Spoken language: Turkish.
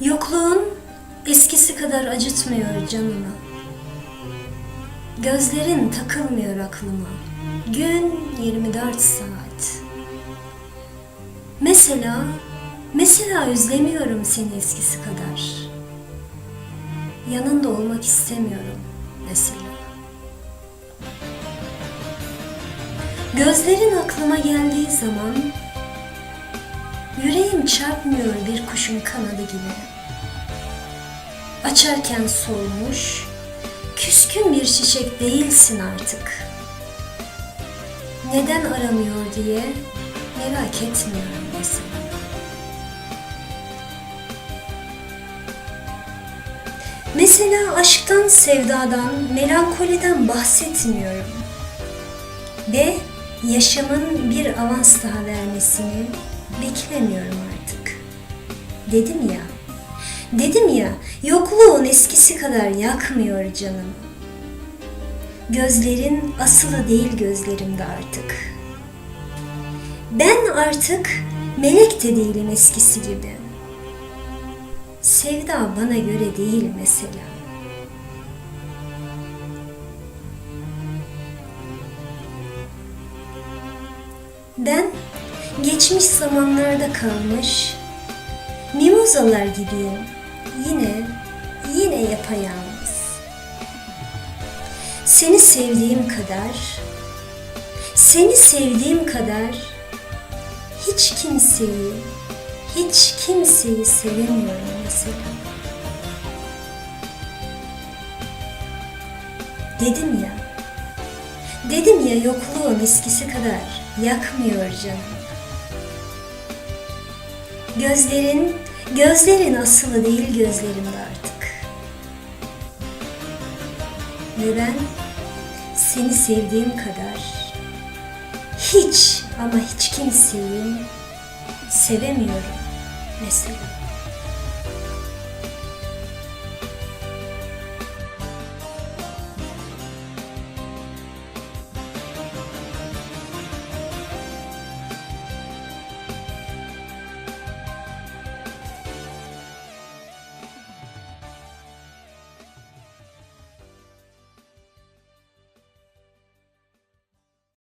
Yokluğun eskisi kadar acıtmıyor canımı. Gözlerin takılmıyor aklıma. Gün 24 saat. Mesela, mesela özlemiyorum seni eskisi kadar. Yanında olmak istemiyorum mesela. Gözlerin aklıma geldiği zaman yüreğim çarpmıyor bir kuşun kanadı gibi. Açarken solmuş, küskün bir çiçek değilsin artık. Neden aramıyor diye merak etmiyorum mesela. Mesela aşktan, sevdadan, melankoliden bahsetmiyorum. Ve yaşamın bir avans daha vermesini beklemiyorum artık. Dedim ya, dedim ya yokluğun eskisi kadar yakmıyor canımı. Gözlerin asılı değil gözlerimde artık. Ben artık melek de değilim eskisi gibi. Sevda bana göre değil mesela. Ben geçmiş zamanlarda kalmış mimozalar gibiyim. Yine, yine yapayalnız. Seni sevdiğim kadar, seni sevdiğim kadar hiç kimseyi, hiç kimseyi sevemiyorum mesela. Dedim ya, dedim ya yokluğun eskisi kadar yakmıyor canım. Gözlerin, gözlerin asılı değil gözlerimde artık. Ve ben seni sevdiğim kadar hiç ama hiç kimseyi sevemiyorum mesela.